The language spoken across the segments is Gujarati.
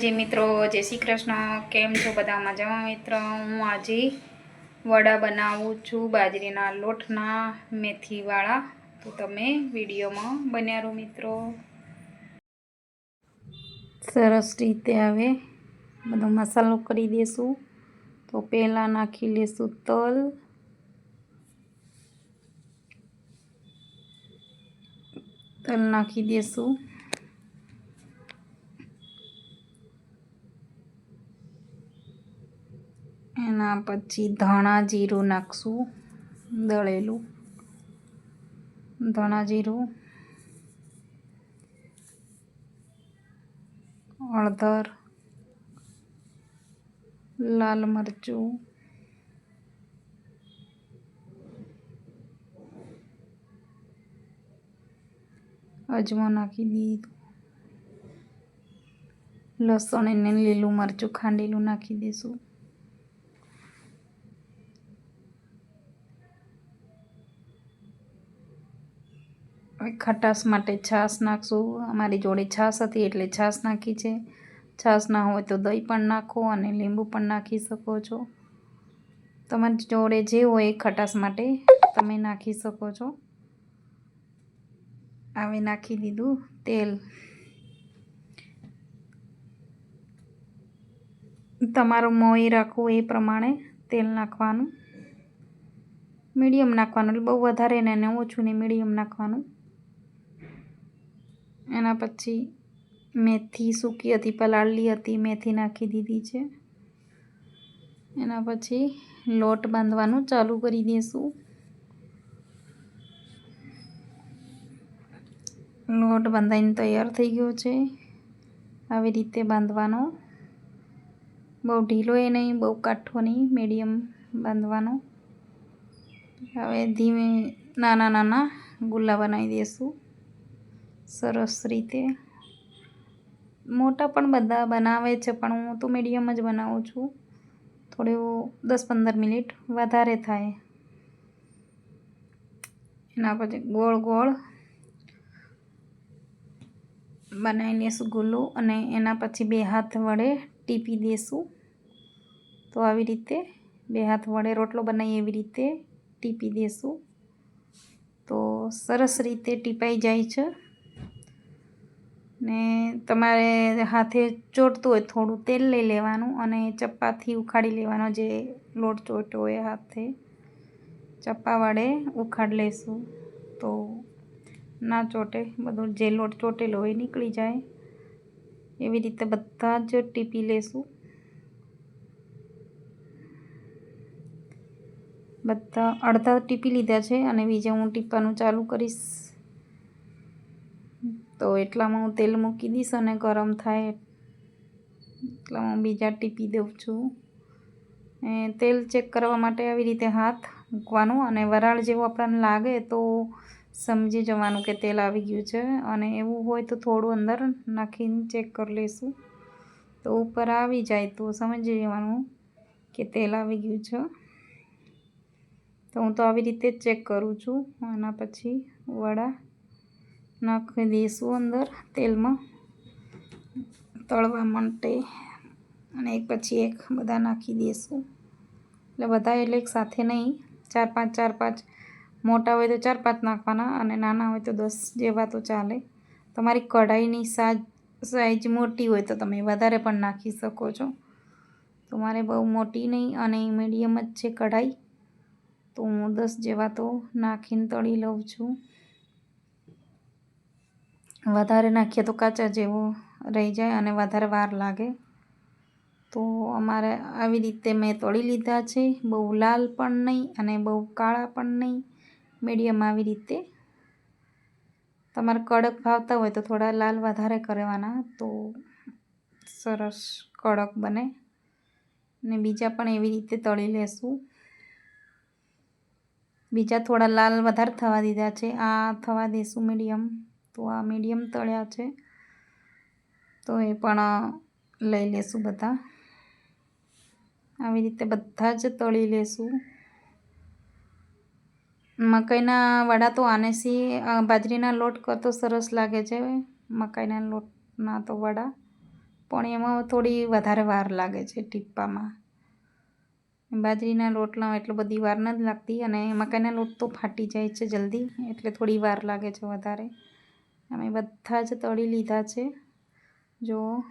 જી મિત્રો, જય શ્રી કૃષ્ણ. કેમ છો બધા? મજામાં મિત્ર? હું આજે વડા બનાવું છું બાજરીના લોટના મેથીવાળા. તો તમે વિડીયોમાં બન્યા રહો મિત્રો. સરસ રીતે હવે બધો મસાલો કરી દઈશું તો પહેલાં નાખી લઈશું તલ. તલ નાખી દઈશું એના પછી ધાણા જીરું નાખશું, દળેલું. ધાણા જીરું, હળદર, લાલ મરચું, અજમો નાખી દીધું. લસણ અને લીલું મરચું ખાંડેલું નાખી દઈશું ખટાશ માટે છાશ નાખશું. અમારી જોડે છાશ હતી એટલે છાશ નાખી છે. છાશ ના હોય તો દહીં પણ નાખો અને લીંબુ પણ નાખી શકો છો. તમારી જોડે જે હોય એ ખટાશ માટે તમે નાખી શકો છો. હવે નાખી દીધું તેલ. તમારું મોઈ રાખવું એ પ્રમાણે તેલ નાખવાનું. મીડિયમ નાખવાનું એટલે બહુ વધારે ને ઓછું ને મીડિયમ નાખવાનું. એના પછી મેથી સૂકી હતી, પલાળેલી હતી, મેથી નાખી દીધી છે. એના પછી લોટ બાંધવાનું ચાલુ કરી દઈશું લોટ બાંધાઈને તૈયાર થઈ ગયો છે. આવી રીતે બાંધવાનો. બહુ ઢીલો એ નહીં, બહુ કાઠો નહીં, મીડિયમ બાંધવાનો. હવે ધીમે નાના નાના ગુલ્લા બનાવી દઈશું સરસ રીતે. મોટા પણ બધા બનાવે છે, પણ હું તો મીડિયમ જ બનાવું છું. થોડું દસ પંદર મિનિટ વધારે થાય. એના પછી ગોળ ગોળ બનાવી લઈશું ગુલ્લો અને એના પછી બે હાથ વડે ટીપી દઈશું તો આવી રીતે બે હાથ વડે રોટલો બનાવીએ એવી રીતે ટીપી દઈશું તો સરસ રીતે ટીપાઈ જાય છે. ને તમારે હાથે ચોટતું હોય થોડું તેલ લઈ લેવાનું અને ચપ્પાથી ઉખાડી લેવાનો જે લોટ ચોટ્યો હોય હાથે. ચપ્પા વડે ઉખાડ લેશું તો ના ચોટે, બધું જે લોટ ચોટેલો હોય નીકળી જાય. એવી રીતે બધા જ ટીપી લેશું. બધા અડધા ટીપી લીધા છે અને બીજા હું ટીપવાનું ચાલુ કરીશ. તો એટલામાં હું તેલ મૂકી દઈશ અને ગરમ થાય એટલામાં હું બીજા ટીપી દઉં છું. એ તેલ ચેક કરવા માટે આવી રીતે હાથ મૂકવાનું અને વરાળ જેવું આપણને લાગે તો સમજી જવાનું કે તેલ આવી ગયું છે. અને એવું હોય તો થોડું અંદર નાખીને ચેક કરી લઈશું તો ઉપર આવી જાય તો સમજી જવાનું કે તેલ આવી ગયું છે. તો હું તો આવી રીતે ચેક કરું છું. આના પછી વડા નાખી દઈશું અંદર તેલમાં તળવા માટે. અને એક પછી એક બધા નાખી દઈશું. એટલે બધા એટલે એક સાથે નહીં. ચાર પાંચ ચાર પાંચ. મોટા હોય તો ચાર પાંચ નાખવાના અને નાના હોય તો દસ જેવા તો ચાલે. તમારી કઢાઈની સાજ, સાઈઝ મોટી હોય તો તમે વધારે પણ નાખી શકો છો. તો મારે બહુ મોટી નહીં અને મીડિયમ જ છે કઢાઈ. તો હું દસ જેવા તો નાખીને તળી લઉં છું. વધારે નાખીએ તો કાચા જેવો રહી જાય અને વધારે વાર લાગે. તો અમારે આવી રીતે મેં તળી લીધા છે. બહુ લાલ પણ નહીં અને બહુ કાળા પણ નહીં. મીડિયમ આવી રીતે. તમારે કડક ભાવતા હોય તો થોડા લાલ વધારે કરવાના. તો સરસ કડક બને. ને બીજા પણ એવી રીતે તળી લેશું. બીજા થોડા લાલ વધારે થવા દીધા છે. આ થવા દઈશું મીડિયમ. તો આ મીડિયમ તળ્યા છે. તો એ પણ લઈ લેશું બધા. આવી રીતે બધા જ તળી લેશું. મકાઈના વડા તો આનેસી બાજરીના લોટ કરતો સરસ લાગે છે. મકાઈના લોટના તો વડા. પણ એમાં થોડી વધારે વાર લાગે છે ટીપ્પામાં બાજરીના લોટમાં એટલો બધી વાર નથી લાગતી અને મકાઈના લોટ તો ફાટી જાય છે જલ્દી, એટલે થોડી વાર લાગે છે વધારે. અમે બધા જ તળી લીધા છે. જો,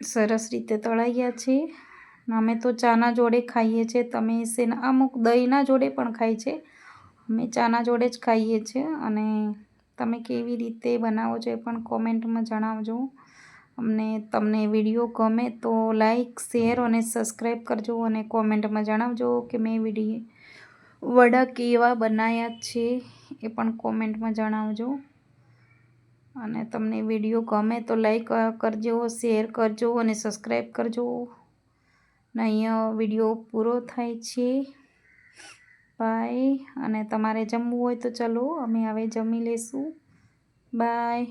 સરસ રીતે તળાઈ ગયા છે. અમે તો ચાના જોડે ખાઈએ છીએ તમે શેના, અમુક દહીંના જોડે પણ ખાય છે. અમે ચાના જોડે જ ખાઈએ છીએ અને તમે કેવી રીતે બનાવો છો એ પણ કોમેન્ટમાં જણાવજો. અમને, તમને વીડિયો ગમે તો લાઈક, શેર અને સબસ્ક્રાઈબ કરજો અને કોમેન્ટમાં જણાવજો કે મેં વીડિયો વડા કેવા બનાવ્યા છે. એ પણ કોમેન્ટમાં જણાવજો. અને તમને વીડિયો ગમે તો લાઈક કરજો, શેર કરજો અને સબસ્ક્રાઈબ કરજો. ને અહીંયા વીડિયો પૂરો થાય છે. બાય. અને તમારે જમવું હોય તો ચલો, અમે હવે જમી લેશું. બાય.